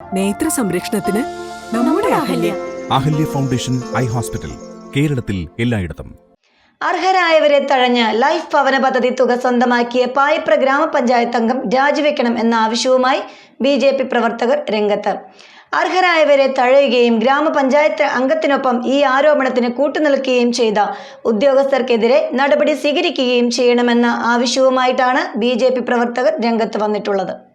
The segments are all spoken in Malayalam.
നേത്ര സംരക്ഷണത്തിന് നമ്മുടെ Ahalya. Ahalya. Foundation eye hospital കേരളത്തിൽ എല്ലായിടത്തും. അർഹരായവരെ തഴഞ്ഞ് ലൈഫ് ഭവന പദ്ധതി തുക സ്വന്തമാക്കിയ പായിപ്ര ഗ്രാമപഞ്ചായത്ത് അംഗം രാജിവെക്കണം എന്ന ആവശ്യവുമായി ബി ജെ പി പ്രവർത്തകർ രംഗത്ത്. അർഹരായവരെ തഴയുകയും ഗ്രാമപഞ്ചായത്ത് അംഗത്തിനൊപ്പം ഈ ആരോപണത്തിന് കൂട്ടുനിൽക്കുകയും ചെയ്ത ഉദ്യോഗസ്ഥർക്കെതിരെ നടപടി സ്വീകരിക്കുകയും ചെയ്യണമെന്ന ആവശ്യവുമായിട്ടാണ് ബി പ്രവർത്തകർ രംഗത്ത് വന്നിട്ടുള്ളത്.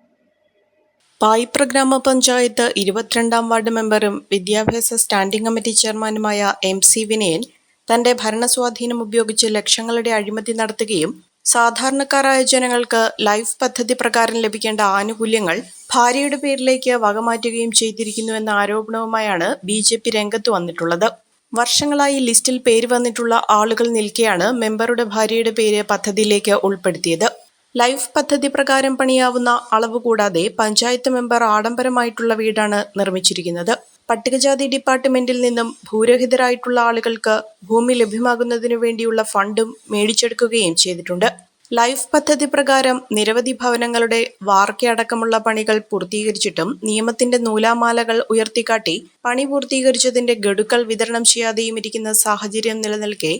പായിപ്ര ഗ്രാമപഞ്ചായത്ത് ഇരുപത്തിരണ്ടാം വാർഡ് മെമ്പറും വിദ്യാഭ്യാസ സ്റ്റാൻഡിംഗ് കമ്മിറ്റി ചെയർമാനുമായ എം സി വിനയൻ തന്റെ ഭരണസ്വാധീനം ഉപയോഗിച്ച് ലക്ഷങ്ങളുടെ അഴിമതി നടത്തുകയും സാധാരണക്കാരായ ജനങ്ങൾക്ക് ലൈഫ് പദ്ധതി പ്രകാരം ലഭിക്കേണ്ട ആനുകൂല്യങ്ങൾ ഭാര്യയുടെ പേരിലേക്ക് വകമാറ്റുകയും ചെയ്തിരിക്കുന്നുവെന്ന ആരോപണവുമായാണ് ബി ജെ പി രംഗത്ത് വന്നിട്ടുള്ളത്. വർഷങ്ങളായി ലിസ്റ്റിൽ പേര് വന്നിട്ടുള്ള ആളുകൾ നിൽക്കെയാണ് മെമ്പറുടെ ഭാര്യയുടെ പേര് പദ്ധതിയിലേക്ക് ഉൾപ്പെടുത്തിയത്. ലൈഫ് പദ്ധതി പ്രകാരം പണിയാവുന്ന അളവ് കൂടാതെ പഞ്ചായത്ത് മെമ്പർ ആഡംബരമായിട്ടുള്ള വീടാണ് നിർമ്മിച്ചിരിക്കുന്നത്. പട്ടികജാതി ഡിപ്പാർട്ട്മെന്റിൽ നിന്നും ഭൂരഹിതരായിട്ടുള്ള ആളുകൾക്ക് ഭൂമി ലഭ്യമാകുന്നതിനു വേണ്ടിയുള്ള ഫണ്ടും മേടിച്ചെടുക്കുകയും ചെയ്തിട്ടുണ്ട്. ലൈഫ് പദ്ധതി പ്രകാരം നിരവധി ഭവനങ്ങളുടെ വാർക്കയടക്കമുള്ള പണികൾ പൂർത്തീകരിച്ചിട്ടും നിയമത്തിന്റെ നൂലാമാലകൾ ഉയർത്തിക്കാട്ടി പണി പൂർത്തീകരിച്ചതിന്റെ ഗഡുക്കൾ വിതരണം ചെയ്യാതെയും ഇരിക്കുന്ന സാഹചര്യം നിലനിൽക്കെ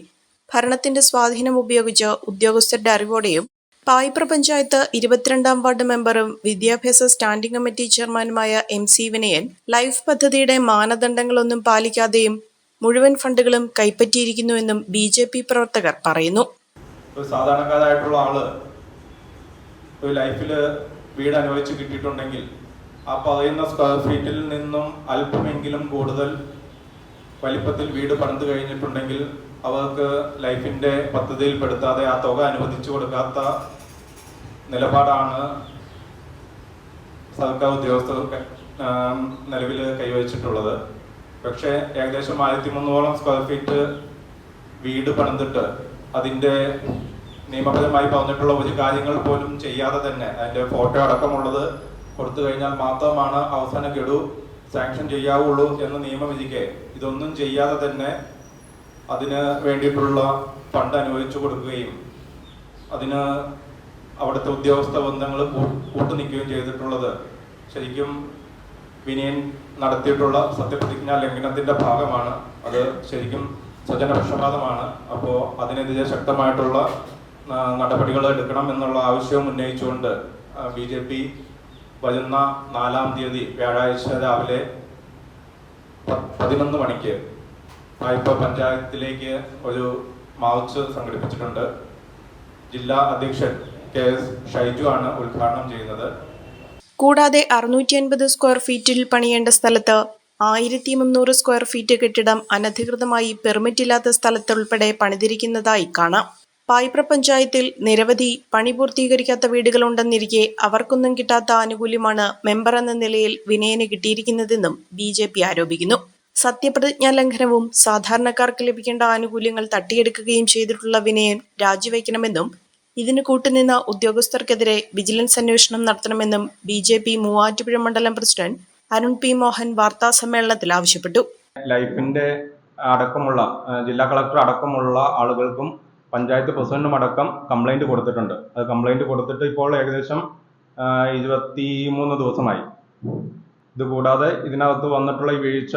ഭരണത്തിന്റെ സ്വാധീനം ഉപയോഗിച്ച് ഉദ്യോഗസ്ഥരുടെ അറിവോടെയും പായിപ്ര പഞ്ചായത്ത് ഇരുപത്തിരണ്ടാം വാർഡ് മെമ്പറും വിദ്യാഭ്യാസ സ്റ്റാൻഡിംഗ് കമ്മിറ്റി ചെയർമാനുമായ എം സി വിനയൻ ലൈഫ് പദ്ധതിയുടെ മാനദണ്ഡങ്ങളൊന്നും പാലിക്കാതെയും മുഴുവൻ ഫണ്ടുകളും കൈപ്പറ്റിയിരിക്കുന്നുവെന്നും ബി ജെ പി പ്രവർത്തകർ പറയുന്നു. ഒരു സാധാരണക്കാരായിട്ടുള്ള ആൾ ഒരു ലൈഫിൽ വീട് അനുവദിച്ച് കിട്ടിയിട്ടുണ്ടെങ്കിൽ ആ പറയുന്ന സ്ക്വയർ ഫീറ്റിൽ നിന്നും അല്പമെങ്കിലും കൂടുതൽ വലിപ്പത്തിൽ വീട് പണിത് കഴിഞ്ഞിട്ടുണ്ടെങ്കിൽ അവർക്ക് ലൈഫിന്റെ പദ്ധതിയിൽ പെടുത്താതെ ആ തുക അനുവദിച്ചു കൊടുക്കാത്ത നിലപാടാണ് സർക്കാർ ഉദ്യോഗസ്ഥർ നിലവിൽ കൈവച്ചിട്ടുള്ളത്. പക്ഷേ ഏകദേശം ആയിരത്തി മുന്നൂറോളം സ്ക്വയർ ഫീറ്റ് വീട് പണിതിട്ട് അതിന്റെ നിയമപരമായി പറഞ്ഞിട്ടുള്ള ഒരു കാര്യങ്ങൾ പോലും ചെയ്യാതെ തന്നെ അതിന്റെ ഫോട്ടോ അടക്കമുള്ളത് കൊടുത്തു കഴിഞ്ഞാൽ മാത്രമാണ് അവസാന ഗഡു സാങ്ഷൻ ചെയ്യാവുള്ളൂ എന്ന നിയമം ഇരിക്കെ ഇതൊന്നും ചെയ്യാതെ തന്നെ അതിന് വേണ്ടിയിട്ടുള്ള ഫണ്ട് അനുവദിച്ചു കൊടുക്കുകയും അതിന് അവിടുത്തെ ഉദ്യോഗസ്ഥ ബന്ധങ്ങൾ കൂട്ടുനിൽക്കുകയും ചെയ്തിട്ടുള്ളത്. ശരിക്കും വിനയൻ നടത്തിയിട്ടുള്ള സത്യപ്രതിജ്ഞ ലംഘനത്തിന്റെ ഭാഗമാണ്. അത് ശരിക്കും സ്വജനപക്ഷപാതമാണ് അപ്പോൾ അതിനെതിരെ ശക്തമായിട്ടുള്ള നടപടികൾ എടുക്കണം എന്നുള്ള ആവശ്യവും ഉന്നയിച്ചുകൊണ്ട് ബി ജെ പി വരുന്ന നാലാം തീയതി വ്യാഴാഴ്ച രാവിലെ പതിനൊന്ന് മണിക്ക് വായ്പ പഞ്ചായത്തിലേക്ക് ഒരു മാർച്ച് സംഘടിപ്പിച്ചിട്ടുണ്ട്. ജില്ലാ അധ്യക്ഷൻ കെ എസ് ഷൈജു ആണ് ഉദ്ഘാടനം ചെയ്യുന്നത്. കൂടാതെ അറുന്നൂറ്റി അൻപത് സ്ക്വയർ ഫീറ്റിൽ പണിയേണ്ട സ്ഥലത്ത് ആയിരത്തി മുന്നൂറ് സ്ക്വയർ ഫീറ്റ് കെട്ടിടം അനധികൃതമായി പെർമിറ്റ് ഇല്ലാത്ത സ്ഥലത്തുൾപ്പെടെ പണിതിരിക്കുന്നതായി കാണാം. പായിപ്ര പഞ്ചായത്തിൽ നിരവധി പണി പൂർത്തീകരിക്കാത്ത വീടുകളുണ്ടെന്നിരിക്കെ അവർക്കൊന്നും കിട്ടാത്ത ആനുകൂല്യമാണ് മെമ്പർ എന്ന നിലയിൽ വിനയന് കിട്ടിയിരിക്കുന്നതെന്നും ബി ജെ പി ആരോപിക്കുന്നു. സത്യപ്രതിജ്ഞാ ലംഘനവും സാധാരണക്കാർക്ക് ലഭിക്കേണ്ട ആനുകൂല്യങ്ങൾ തട്ടിയെടുക്കുകയും ചെയ്തിട്ടുള്ള വിനയൻ രാജിവെക്കണമെന്നും ഇതിന് കൂട്ടുനിന്ന ഉദ്യോഗസ്ഥർക്കെതിരെ വിജിലൻസ് അന്വേഷണം നടത്തണമെന്നും ബി ജെ പി മൂവാറ്റുപുഴ മണ്ഡലം പ്രസിഡന്റ് അരുൺ പി മോഹൻ വാർത്താ സമ്മേളനത്തിൽ ആവശ്യപ്പെട്ടു. ലൈഫിന്റെ അടക്കമുള്ള ജില്ലാ കളക്ടർ അടക്കമുള്ള ആളുകൾക്കും പഞ്ചായത്ത് പ്രസിഡന്റും അടക്കം കംപ്ലൈന്റ് കൊടുത്തിട്ടുണ്ട്. അത് കംപ്ലൈന്റ് കൊടുത്തിട്ട് ഇപ്പോൾ ഏകദേശം ഇരുപത്തി മൂന്ന് ദിവസമായി. ഇതുകൂടാതെ ഇതിനകത്ത് വന്നിട്ടുള്ള ഈ വീഴ്ച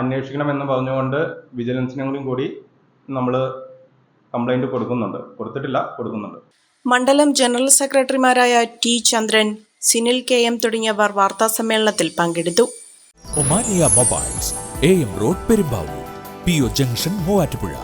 അന്വേഷിക്കണമെന്ന് പറഞ്ഞുകൊണ്ട് വിജിലൻസിനും കൂടി നമ്മൾ കംപ്ലൈന്റ് കൊടുക്കുന്നുണ്ട്. കൊടുത്തിട്ടില്ല കൊടുക്കുന്നുണ്ട്. മണ്ഡലം ജനറൽ സെക്രട്ടറിമാരായ T Chandran Sinil K M തുടങ്ങിയവർ വാർത്താ സമ്മേളനത്തിൽ പങ്കെടുത്തു. Omania mobiles A M road Perumbavoor P O junction Muvattupuzha.